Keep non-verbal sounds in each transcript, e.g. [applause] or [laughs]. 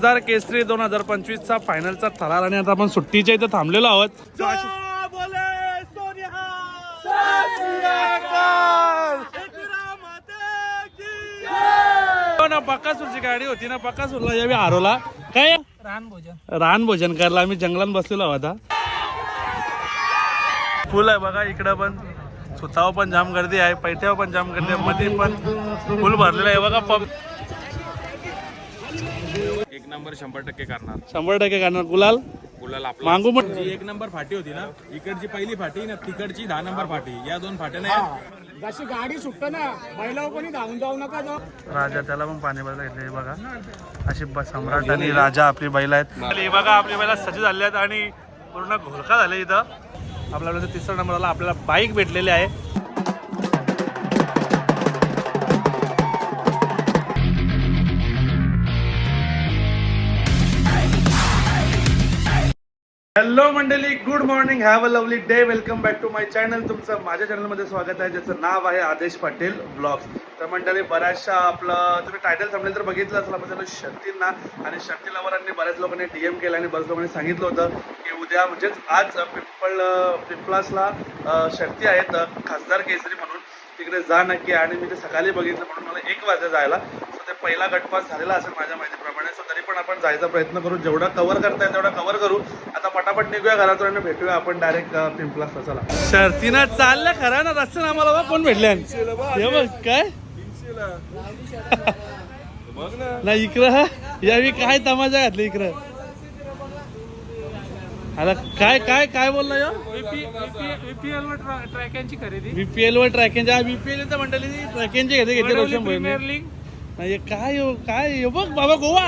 खासदार केसरी दोन हजार पंचवीसचा फायनलचा थरार आणि आता आपण सुट्टीच्या इथं थांबलेलो आहोत. So, अशी- ना बकासूरची गाडी होती ना बकासूरला यावी आरोला. काय? रान भोजन. रान भोजन करायला आम्ही जंगलात बसलेलो आहोत फुल आहे बघा इकडं पण. सुताव पण जाम गर्दी आहे पैठ्यावर पण जाम गर्दी आहे. मध्ये पण फुल भरलेलं आहे. बघा पंप एक नंबर शंभर टक्के करणार. शंभर टक्के करणार. गुलाल? गुलाल आपला. मागू मग जी एक नंबर फाटी होती ना इकडची पहिली फाटी ना तिकडची दहा नंबर फाटी. या दोन फाट्या नाही. जशी गाडी सुटत ना बैलावर कोणी धावून जाऊ नका जाऊ. राजा त्याला पण पाणी बदल घेतले बघा. अशी ब- सम्राट आणि राजा आपली बैल आहेत. हे बघा आपली बैला सज्ज झाले आहेत आणि पूर्ण घोळका झाले इथं. आपल्याला तिसरा नंबरला आपल्याला बाईक भेटलेली आहे. हॅलो मंडळी. Good morning have a lovely day welcome back to my channel तुमचं माझ्या चॅनलमध्ये स्वागत आहे ज्याचं नाव आहे आदेश पाटील ब्लॉग्स तर मंडळी बऱ्याचशा आपलं तुम्ही टायटल थांबले तर बघितलं असेल आपण त्याला शर्तींना आणि शक्ती लवरांनी बऱ्याच लोकांनी डीएम केलं आणि बऱ्याच लोकांनी सांगितलं होतं की उद्या म्हणजेच आज पिंपळ पिंपळासला शक्ती आहेत खासदार केसरी म्हणून. तिकडे जा नक्की आणि मी ते सकाळी बघितलं म्हणून मला एक वाजता जायला. सो ते पहिला गटपास झालेला असेल माझ्या माहितीप्रमाणे. सो तरी पण आपण जायचा प्रयत्न करू. जेवढा कव्हर करता येईल तेवढा कव्हर करू. आता पटापट निघूया घरातून आणि भेटूया आपण डायरेक्ट पिंपलासला चला शर्तीनं चाललं खरा ना? रस्त्यानं आम्हाला बा कोण भेटले हे बघ काय? [laughs] ना इकडं यावी काय तमाशा घातली इकडं? आता काय काय काय बोलला यो? बीपीएल वर ट्रॅकांची खरेदी. बीपीएल वर ट्रॅकिंग बीपीएल तर मंडळी ट्रॅकिंगचे घेते घेते रोशन भाई प्रीमियर लीग नाही काय हो काय हो बघ बाबा गोवा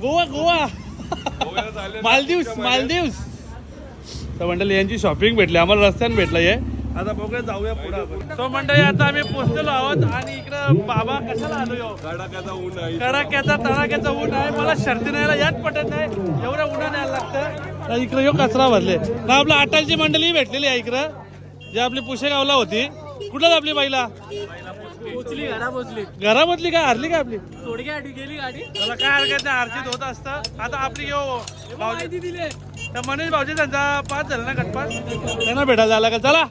गोवा गोवा. मालदीव्स मालदीव्स. तर मंडळी यांची शॉपिंग भेटली आम्हाला रस्त्याने भेटलं हे. आता बघूया जाऊया पुढे सो मंडळी आता आम्ही पोहोचलेलो आहोत आणि इकडं बाबा कशाला आलो यो कडाक्याचा ऊन आहे. कडाक्याचा तडाक्याचा ऊन आहे. मला शर्ती न्यायला याद पटत नाही. एवढ्या उन्हा न्यायला लागतं. इकडं यो कचरा भरले. ना आपलं अटलची मंडळी भेटलेली आहे इकडं. जी आपली पुशेगावला होती. कुठं आपली बाईला? पोचली घरा पोचली घरामधली काय हरली का आपली? गेली गाडी. मला काय हरकत नाही. अर्जित होत असतं. आता आपली यो भाऊजी. दिली तर मनीष भाऊजी त्यांचा पाच झाला ना गटपास? त्यांना भेटायला झाला का चला.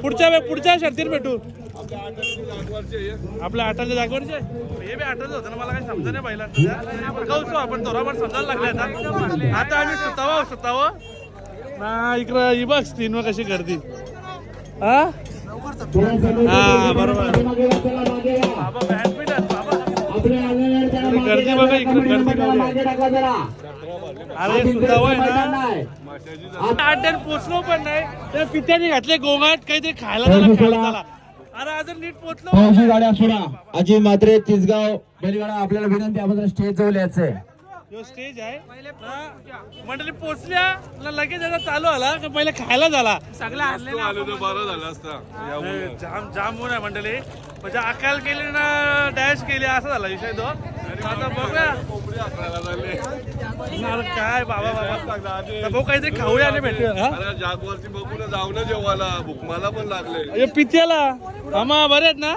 पुढच्या वे- पुढच्या शर्तीत भेटू. आपल्या आठाच्या जागेवरचे? हे बी आठाच होतं ना मला काही समजा नाही पहिला कौसो आपण थोडाफार समजायला लागले आता. आता आम्ही सुतावं सुतावं. ना इकडं ही बघ स्क्रीनवर कशी गर्दी हा? हा बरोबर. बाबा बॅडमिंटन बाबा. गर्दी बघा इकडे गर्दी अरे ना? अड्ड्यात पोचलो पण नाही. त्या पित्याने घातले गोंगाट काहीतरी खायला झाला खायला झाला. अरे अजून नीट पोचलो. फौजी गाड्या सोडा. अजय मात्रे तिसगाव बैलगाडा आपल्याला विनंती आपण स्टेज जवळ यायचंय. जो स्टेज आहे. हा, मंडळी पोचल्या. लगेच आता चालू आला का पहिले खायला झाला. सगळं बरं झालं असतं. जाम जाम ऊन आहे मंडळी. म्हणजे अकाल केली ना डॅश केली असं झाला विषय तो. आता बघूया. काय बाबा बाबा तर भाऊ काहीतरी खाऊया आणि भेटूया? अरे जागवरती बघू ना जाऊ ना जेवायला. भूक मला पण लागले. पित्याला? आम्हा बरे आहेत ना?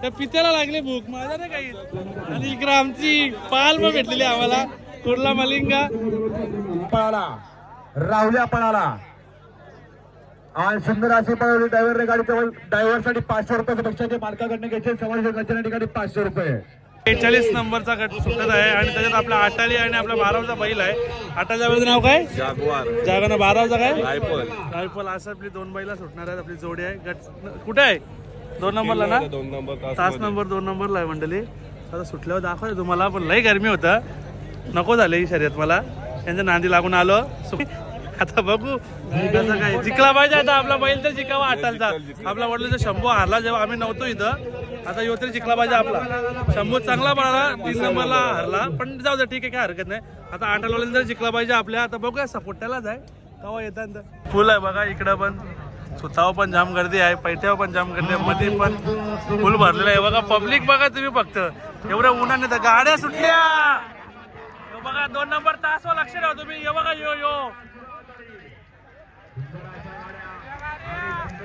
त्या पित्याला लागली भूक. माझा नाही काही. आणि इकडं आमची पाल पण भेटलेली आम्हाला. कुर्ला मलिंगा. पळाला. राहुल्या पळाला. आणि सुंदर अशी पळवली. ड्रायव्हर गाडीच्या ड्रायव्हरसाठी पाचशे रुपये बक्षाचे मालकाकडनं घ्यायचे. समाज गचना ठिकाणी पाचशे रुपये. बेचाळीस नंबरचा गट सुटत आहे आणि त्याच्यात आपला आटाली आणि आपला बारावचा बैल आहे. आटाच्या बैलाचं नाव काय? जागवार. जागा बारावचा काय? रायफल. रायफल. असं आपली दोन बैला सुटणार आहेत. आपली जोडी आहे. गट कुठे आहे? दोन नंबरला ना? दोन नंबर तास नंबर दोन नंबरला आहे मंडळी. आता सुटल्यावर दाखवते तुम्हाला पण लई गरमी होतं. नको झालं ही शर्यत मला. त्यांच्या नांदी लागून आलो. आता बघू. कसं काय? जिंकला पाहिजे आता आपला बैल तर जिंकावा आटालचा आपला वडिलांचा शंभू हारला जेव्हा आम्ही नव्हतो इथं. आता यो तरी जिंकला पाहिजे आपला. शंभू चांगला पळाला तीन नंबरला हारला. पण जाऊ दे ठीक आहे काय हरकत नाही. आता आटालवाल्यांनी जर जिंकला पाहिजे आपल्या. आता बघूया सपोर्टालाच आहे. केव्हा येतात फुल आहे बघा इकडं पण. सुतावर पण जाम गर्दी आहे पैठ्यावर पण जाम गर्दी आहे मध्ये पण फुल भरलेलं आहे. बघा पब्लिक बघा तुम्ही फक्त. एवढ्या उन्हाने तर गाड्या सुटल्या. बघा दोन नंबर तासवर लक्ष ठेवा तुम्ही. यो बघा यो यो अले बाबा उरला का रे मला दिसत पण.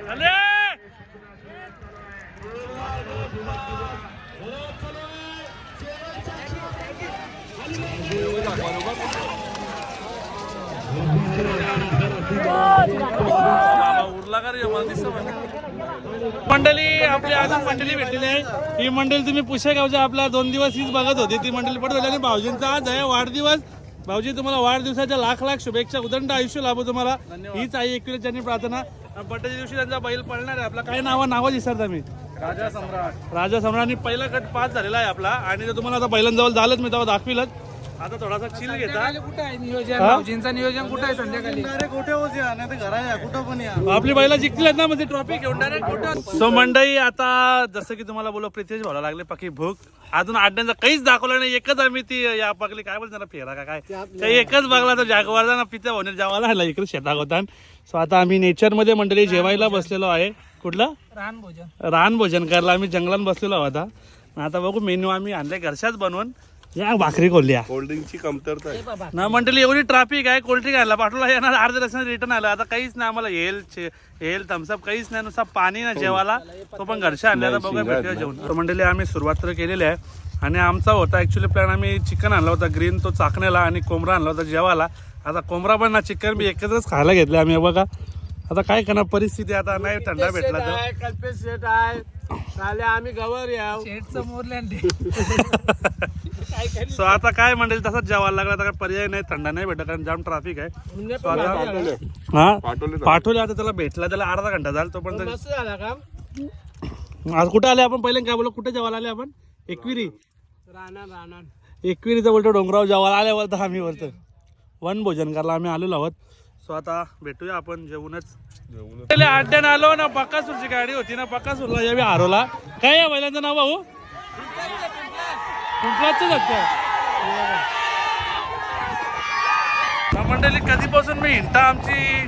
मंडळी आपली अजून मंडळी भेटलेली आहे. ही मंडळी तुम्ही पुशेगावच्या आपल्या दोन दिवस हीच बघत होती. ती मंडळी पडत होती आणि भाऊजींचा आज आहे वाढदिवस. भाऊजी तुम्हाला वाढदिवसाच्या लाख लाख शुभेच्छा. उदंड आयुष्य लाभो तुम्हाला. हीच आई एकविरा ज्यांनी प्रार्थना बड्डेच्या दिवशी त्यांचा बैल पळणार आहे. आपला काय नाव नावं विसरता मी. राजा सम्राट. राजा सम्राट आणि पहिला गट पास झालेला आहे आपला. आणि ते तुम्हाला आता पहिल्यांजवळ झालंच मी तेव्हा दाखविलच. आता थोडासा चिल घेता. कुठं आहे नियोजन? हा? भाऊजींचं नियोजन कुठं आहे संध्याकाळी? कुठे होती नाही तर घरा या कुठं पण या. आपली बैला जिंकली ना म्हणजे ट्रॉफी घेऊन डायरेक्ट सो मंडई आता जसं की तुम्हाला बोलो प्रितेश भावला लागले पक्की भूक. अजून आड्यांचा काहीच दाखवलं नाही एकच आम्ही ती या पकली काय बोलतो ना फेरा का काय? ते एकच बघला तर जागवार ना पित्या होणे जेवायला आला इकडे शेतात होता. सो आता आम्ही नेचरमध्ये मंडळी जेवायला बसलेलो आहे. कुठलं? रान भोजन. रान भोजन करायला आम्ही जंगलात बसलेलो आहोत आता आता बघू मेन्यू आम्ही आणले घरच्याच बनवून. या भाकरी खोलल्या. कोल्ड्रिंकची कमतरता आहे. ना मंडळी एवढी ट्रॅफिक आहे कोल्ड्रिंक आला पाठवला येणार अर्ध्या रस्त्याने रिटर्न आलं. आता काहीच नाही आम्हाला हेल हेल थम्सअप काहीच नाही. नुसता पाणी ना जेवायला. तो पण घरच्या आणल्या आता बघा भेटूया जेवण. तर मंडळी आम्ही सुरुवात तर केलेली आहे. आणि आमचा होता ऍक्च्युली प्लॅन आम्ही चिकन आणला होता ग्रीन तो चाकण्याला आणि कोंबडा आणला होता जेवायला. आता कोंबडा पण ना चिकन बी एकत्रच खायला घेतले आम्ही हे बघा. आता काय करणार परिस्थिती आता नाही थंडा भेटला तर. कल्पेश शेट आहे. आम्ही गवर शेटचं मोरलँड सो आता काय म्हणेल तसंच जेवायला लागला आता काय पर्याय नाही थंडा नाही भेटत कारण जाम ट्रॅफिक आहे. So आता हा? पाठवले. आता त्याला भेटला त्याला अर्धा घंटा झाला तो पण मस्त झाला का? आज कुठे आले आपण? पहिले काय बोललो? कुठे जेवायला आले आपण? एकविरी. एकविरीचं बोलतो डोंगराव जेवायला आल्यावर तर आम्ही बोलतो. वन भोजन करायला आम्ही आलेलो आहोत. सो आता भेटूया आपण जेवूनच. पहिले अड्ड्यानं आलो ना बकासूरची गाडी होती ना बकासूरला यावी हरवला काय या बैलांचं नाव भाऊ? कुंकवाचं मंडळी कधीपासून मी हिंटा आमची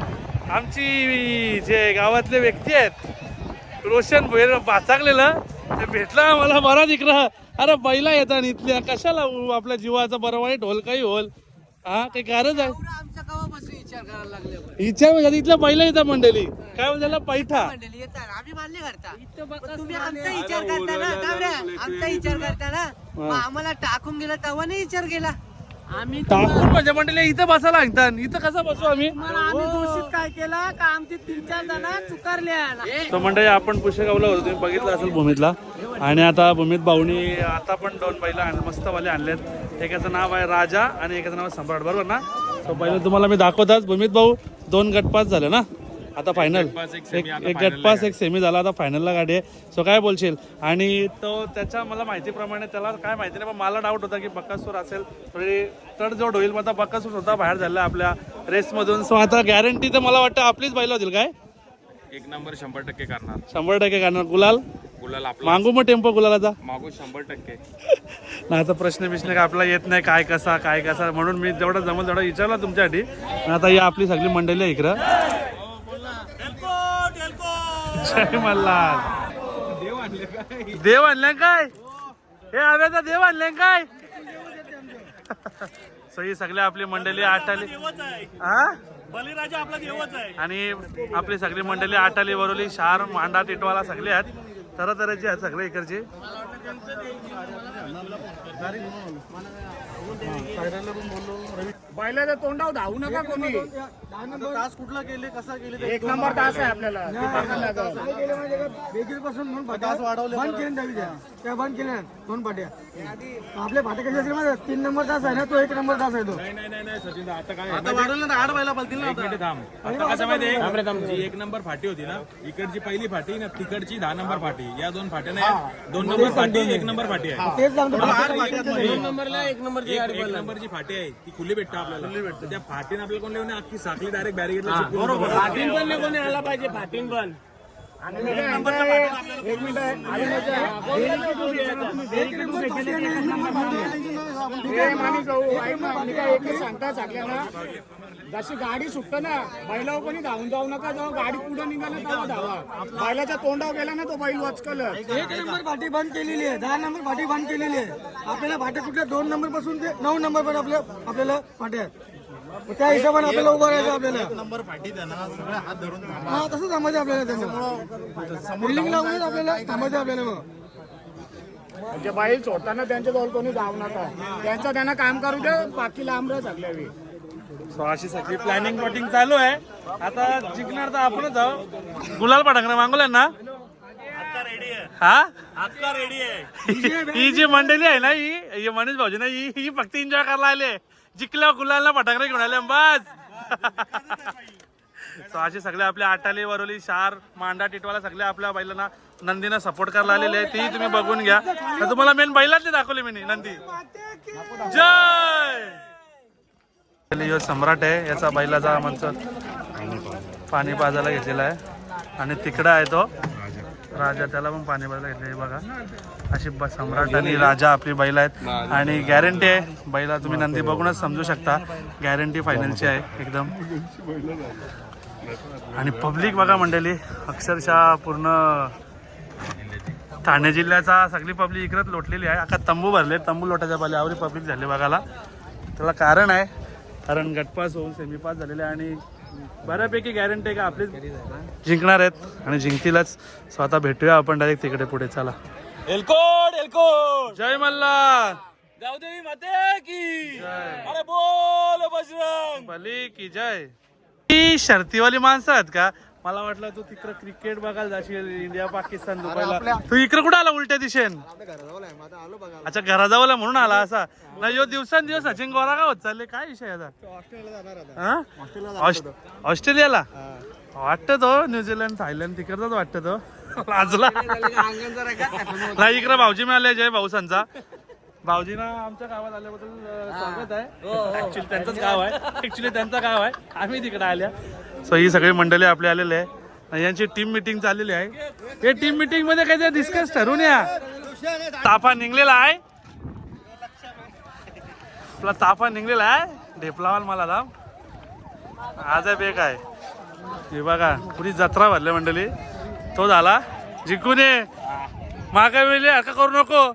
आमची जे गावातले व्यक्ती आहेत रोशन भैर बाचाकलेलं ते भेटलं आम्हाला बरा दिकरा अरे बैला येतात इथल्या कशाला उ- आपल्या जीवाचा बरं वाईट होल. काही होल हा काही गरज आहे? आमच्या गावापासून विचार करायला लागले म्हणजे इथल्या बैला येतात मंडळी. काय त्याला? पैठा. मंडळी येतात. आम्ही मान्य करता. पण तुम्ही आमचा विचार करता ना गावऱ्या आमचा विचार करता ना. मग आम्हाला टाकून गेला तेव्हा नाही विचार केला. आम्ही टाकून म्हणजे मंडळी इथं बसायला सांगतात इथं कसं बसू आम्ही? आम्ही दूषित काय केलं? का आमचे तीन चार जण चुकारल्या तर मंडळी आपण पुशेगावला होतो. तुम्ही बघितलं असेल भूमीतला. आणि आता भूमीत भाऊनी आता पण दोन बैल आण मस्तवाले आणलेत. एकाचं नाव आहे राजा आणि एकाचं नाव आहे सम्राट. बरोबर ना? तो पहिलं तुम्हाला मी दाखवताच. भूमीत भाऊ दोन गटपास झाले ना? आता फायनल एक गटपास एक सेमी झाला आता फायनलला गाडी आहे. सो काय बोलशील? आणि तो त्याच्या मला माहितीप्रमाणे त्याला काय माहिती नाही पण मला डाऊट होता की बक्कासूर असेल थोडी तडजोड होईल. मग आता बक्कासूर स्वतः बाहेर झाला आपल्या रेसमधून सो आता गॅरंटी तर मला वाटतं आपलीच बैल होतील काय? एक नंबर शंभर टक्के करणार. शंभर टक्के करणार. गुलाल? गुलाल आपला. मागू मग टेम्पो गुलालाचा. मागू शंभर टक्के. नाही आता प्रश्न बिश्न काय आपला येत नाही काय कसा काय कसा म्हणून मी जेवढा जमल तेवढा विचारला तुमच्यासाठी. आणि आता ही आपली सगळी मंडळी आहे इकडं. जय मल्हार. देव आणले काय? हे आव्याचा देव आणले काय? सो ही सगळी आपली मंडळी आठाली हा बलिराजा आपला देवच आहे. आणि आपली सगळी मंडळी आटाली वरोली शार मांडा टिटवाला सगळे आहेत. तरा तऱ्याचे आहेत सगळे इकडचे. बोललो रवी बैलाच्या तोंडावर धावू नका कोणी. तास कुठला केले कसा केले एक नंबर तास आहे आपल्याला तास वाढवले बंद केले त्यावेळी त्या. त्या बंद केल्या दोन पाट्या आपल्या पाट्या कशा असतील आहे? तीन नंबर तास आहे ना तो एक नंबर तास आहे तो. नाही नाही नाही नाही सचिन आता काय आता वाढवलं ना आठ बैला बोलतील ना एक थांब. नंबर फाटी होती ना इकडची पहिली फाटी ना तिकडची दहा नंबर फाटी. या दोन फाट्या नाही दोन नंबर फाटी एक नंबर फाटी आहे. तेच सांगतो दोन नंबरला एक नंबर एक एक नंबरची फाटी आहे ती खुली भेटते. आपल्याला. त्या फाटीने आपल्याला कोण लिहून अख्खी साखली डायरेक्ट बॅरिगेटला बरोबर. फाटीन पण कोणी आला पाहिजे फाटीन पण. सांगता सगळ्यांना जशी गाडी सुटतं ना बैलावर कोणी धावून जाऊ नका जेव्हा गाडी पुढे निघाली तेव्हा धावा. बैलाच्या तोंडावर गेला ना तो बैल वचकल एक नंबर पाटी बंद केलेली आहे. दहा नंबर पाटी बंद केलेली आहे. आपल्याला पाट्या कुठल्या दोन नंबरपासून ते नऊ नंबर पर्यंत आपल्या आपल्याला आहेत मग त्या हिशोबाने आपल्याला उभं राहायचं आपल्याला. नंबर फाटी त्यांना सगळे हात धरून हा तसं थांबायचं आपल्याला बिल्डिंग लावूनच आपल्याला थांबायचं आपल्याला मग म्हणजे बैल सोडताना त्यांच्या जवळ कोणी जाऊ नका. त्यांचं त्यांना काम करू दे बाकी लांब राहा सगळ्या वेळी. सो अशी सगळी प्लॅनिंग वॉटिंग चालू आहे. आता जिंकणार तर आपणच आहो गुलाल पाठकणार मागवल्या ना? हा? अक्का रेडी आहे. ही जी मंडळी आहे ना ही ही मनीष भाऊजी ना ही ही फक्त एन्जॉय करायला आले. जिंकल्या गुलालला फटाकडे घेऊन आले बस. [laughs] सो असे सगळे आपले आटाले वरोली शार मांडा टिटवाला सगळे आपल्या बैलांना नंदीनं सपोर्ट करायला आलेले आहे ती तुम्ही बघून घ्या. तर तुम्हाला मेन बैलातली दाखवली मी नंदी. जय! सम्राट आहे याचा बैलाचा म्हणतो पाणी पाजायला घेतलेला आहे. आणि तिकडं आहे तो राजा त्याला पण पाणी पाजायला घेतले बघा. अशी ब- सम्राट आणि राजा आपली बैल आहेत. आणि गॅरंटी आहे. बैला तुम्ही नंदी बघूनच समजू शकता. गॅरंटी फायनलची आहे एकदम. आणि पब्लिक बघा मंडळी अक्षरशः पूर्ण ठाणे जिल्ह्याचा सगळी पब्लिक इकडंच लोटलेली आहे. अख्खा तंबू भरले तंबू लोटायच्या पाले आवरी पब्लिक झाले बघायला. त्याला कारण आहे कारण गटपास होऊन सेमीपास झालेले आहे आणि बऱ्यापैकी गॅरंटी आहे का? आपलीच जिंकणार आहेत आणि जिंकतीलच. सो आता भेटूया आपण डायरेक्ट तिकडे पुढे. चला. एलकोड एलकोड! जय मल्हार! गावदेवी माते की! जय. अरे बोल बजरंग! भली की जय. ही शर्तीवाली माणसं आहेत का? मला वाटलं तू तिकडं क्रिकेट बघायला जाशील इंडिया पाकिस्तान दुबईला. तू इकडे कुठं आला उलट्या दिशेन? अच्छा घराजवळ आहे म्हणून आला असा. नाही यो दिवसांदिवस सचिन गोरा का होत चालले. काय विषय हा? ऑस्ट- ऑस्ट्रेलियाला? वाटतं तो न्यूझीलंड थायलंड तिकडचाच वाटतं तो. [laughs] लाजला. [laughs] नाही इकडे भाऊजी मिळाले जय भाऊसांचा भाऊजीना आमच्या गावात आल्याबद्दल स्वागत आहे. ऍक्च्युली त्यांचंच गाव आहे. ऍक्च्युली त्यांचं गाव आहे. आम्ही तिकडे आल्या. सो ही सगळी मंडळी आपले आलेले आहे. यांची टीम मिटिंग चाललेली आहे. हे टीम मिटिंगमध्ये काहीतरी डिस्कस ठरवून या. ताफा निघलेला आहे. आपला ताफा निघलेला आहे. ढेपलावाल मला दाम. आज आहे बेक आहे. हे बघा पुरी जत्रा भरल्या मंडळी. तो झाला. जिंकून ये. मागा वेळी हरका करू नको.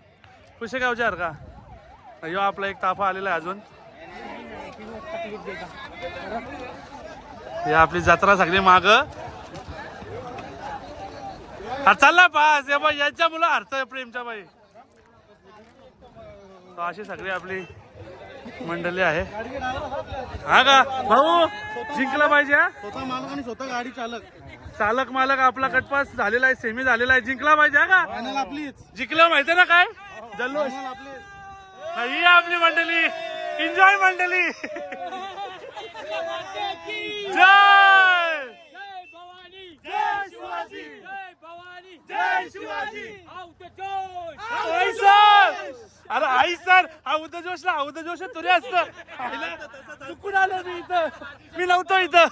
कुशे गावच्या हरका यो आपला एक ताफा आलेला आहे अजून. हे आपली जत्रा सगळी माग. चालला पास. हे बाई यांच्या मुलं हरतय प्रेमच्या बाई. तो अशी सगळी आपली मंडळी आहे. हा का? भाऊ जिंकला पाहिजे स्वतः मालक आणि स्वतः गाडी चालक. चालक मालक आपला कटपास झालेला आहे सेमी झालेला आहे. जिंकला पाहिजे हा का? आपलीच. जिंकलं माहितीये ना काय? जल्लोष. ही आपली मंडळी. एन्जॉय मंडळी. जय! आई सर! अरे आई सर! हा उद्या जोशला हा उद्या जोश तुरे असत. चुकून आलो मी इथं. मी नव्हतो इथं.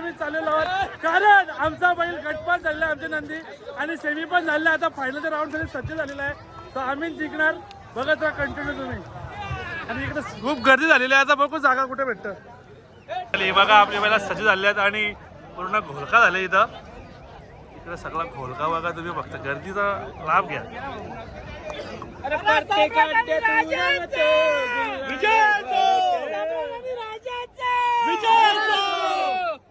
आम्ही चाललेलो आहोत. कारण आमचा बैल गटपास झालेला आहे आमचे नंदी आणि सेमी पण झालेला आहे. आता फायनलचा राऊंडसाठी सज्ज झालेला आहे. तर आम्ही जिंकणार. बघत राहा कंटिन्यू तुम्ही. आणि इकडे खूप गर्दी झालेली आहे. आता बघू जागा कुठे भेटत. हे बघा आपली बैला सज्ज झाले आहेत आणि पूर्ण घोलका झाले इथं. इकडे सगळा घोलका बघा तुम्ही फक्त. गर्दीचा लाभ घ्या.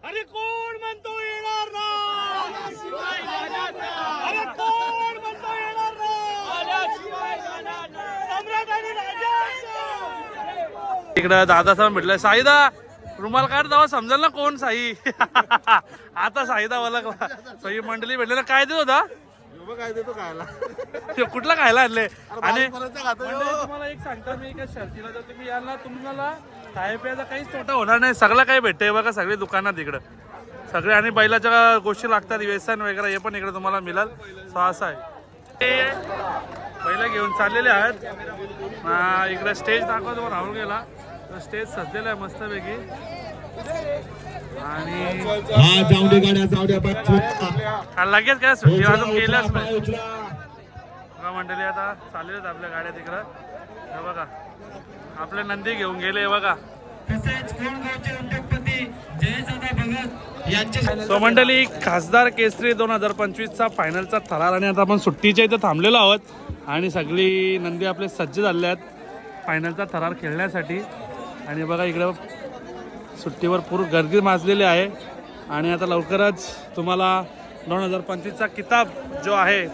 अरे कोण म्हणतो येणार ना? अरे कोण म्हणतो येणार इकडं दादा साहेब म्हटलं साईदा रुमाल काढ जावा समजेल ना कोण साई. [laughs] आता साईदा ओळखला. सई मंडळी भेटले काय देत होता काय देतो खायला. ते कुठला खायला आणले आणि मंडळी, तुम्हाला एक सांगता मी एका शर्तीला जर तुम्ही याल ना तुम्हाला खाय प्यायचा काहीच तोटा होणार नाही. सगळं काही भेटतंय बघा सगळे दुकानात इकडं. सगळे आणि बैलाच्या गोष्टी लागतात व्यसन वगैरे हे पण इकडे तुम्हाला मिळेल. सो असं आहे. ते बैला घेऊन चाललेले आहेत. हा, इकडे स्टेज दाखवा तुम्हाला राहुल गेला. स्टेज सजलेला आहे मस्तपैकी. हा जाऊ दे गाड्या जाऊ द्या लगेच काय सुट्टी अजून गेल्याच. बघा मंडळी आता चाललेत आहेत आपल्या गाड्या तिकडं. हे बघा आपले नंदी घेऊन गेले बघा. सो मंडळी खासदार केसरी दोन हजार पंचवीसचा फायनलचा थरार आणि आता आपण सुट्टीच्या इथं थांबलेलो आहोत. आणि सगळी नंदी आपले सज्ज झाले आहेत. फायनलचा थरार खेळण्यासाठी. आणि बघा इकडं सुट्टीवर पूर्ण गर्दी माजलेली आहे. आणि आता लवकरच तुम्हाला दोन हजार पंचवीसचा किताब जो आहे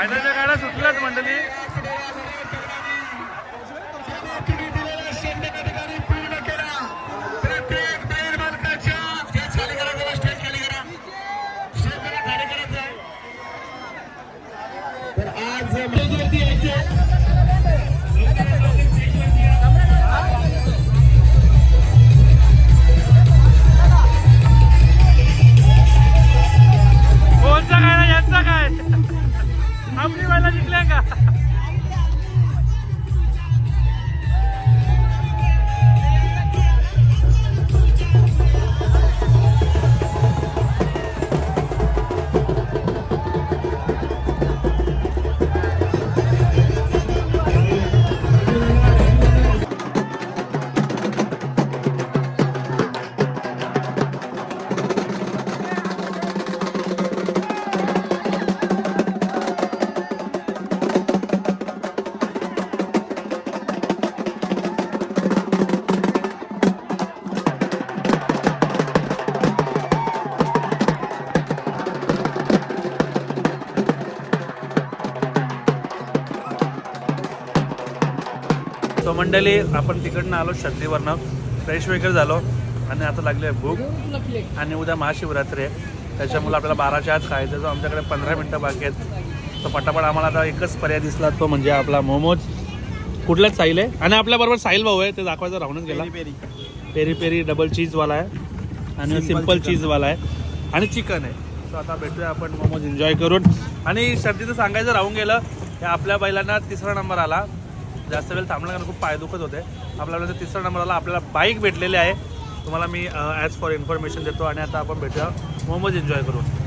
फायनलच्या गाड्या सुटल्यात मंडळी. पूर्ण मंडळी आपण तिकडनं आलो शक्तीवरनं फ्रेश वगैरे झालो. आणि आता लागली आहे भूक. आणि उद्या महाशिवरात्री आहे. त्याच्यामुळे आपल्याला बाराच्या आत खायचं जो आमच्याकडे पंधरा मिनटं बाकी आहेत. तर पटापट आम्हाला आता एकच पर्याय दिसला तो म्हणजे आपला मोमोज. कुठलाच साईल? आहे आणि आपल्याबरोबर साईल भाऊ आहे. ते दाखवायचं राहूनच गेला. पेरी पेरी डबल चीजवाला आहे. आणि सिंपल चीजवाला आहे. आणि चिकन आहे. सो आता भेटूया आपण मोमोज एन्जॉय करून. आणि सर्दीचं सांगायचं राहून गेलं आपल्या बैलांना तिसरा नंबर आला. जास्त वेळ थांबला कारण खूप पाय दुखत होते. आपल्याला तिसरा नंबर आला आपल्याला बाईक भेटलेली आहे. तुम्हाला मी ॲज फॉर इन्फॉर्मेशन देतो आणि आता आपण भेटूया. मोमोज एन्जॉय करून.